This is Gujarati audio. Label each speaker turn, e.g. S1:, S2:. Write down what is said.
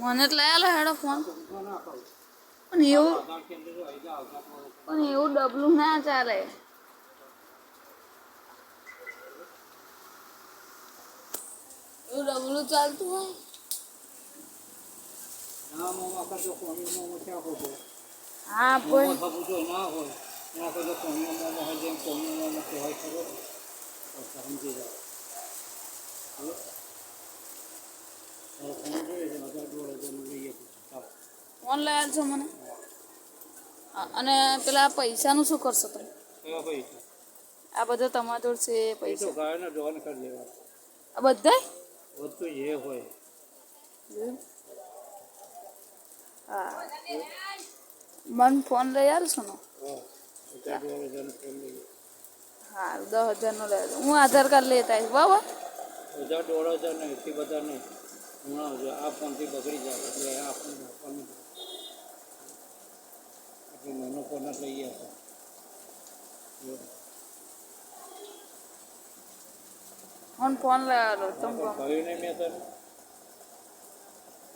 S1: મને જ લઈ આલો હેડો ફોન. પણ એવું પણ એવું ડબલું ના ચાલે. એવું ડબલું ચાલતું હોય? હા, પણ
S2: ના હોય એના કરતો કોણી મોમાં હોય જેમ કોણી મોમાં કહેવાય ફોન
S1: લઈ આવજો મને અને પેલા પૈસાનું શું કરશો તમે? આ બધા તમારા જોડ છે એ
S2: એ
S1: પૈસા. આ બધાય?
S2: બધું જે હોય.
S1: હા. મન ફોન લઈ આવશો ને?
S2: હા
S1: દસ હજારનો લઈ આવજો હું આધાર કાર્ડ લેતા આવીશ. બરાબર
S2: હજાર દોઢ હજાર નહીં એટલી બધા નહીં. હમણાં જો આ ફોનથી બગડી જાય એટલે આ ફોન આપવાનું એટલે નાનો જ લઈએ આપણે.
S1: ફોન ફોન લઈ આવજો તમે
S2: કહ્યું નહીં મેં તને?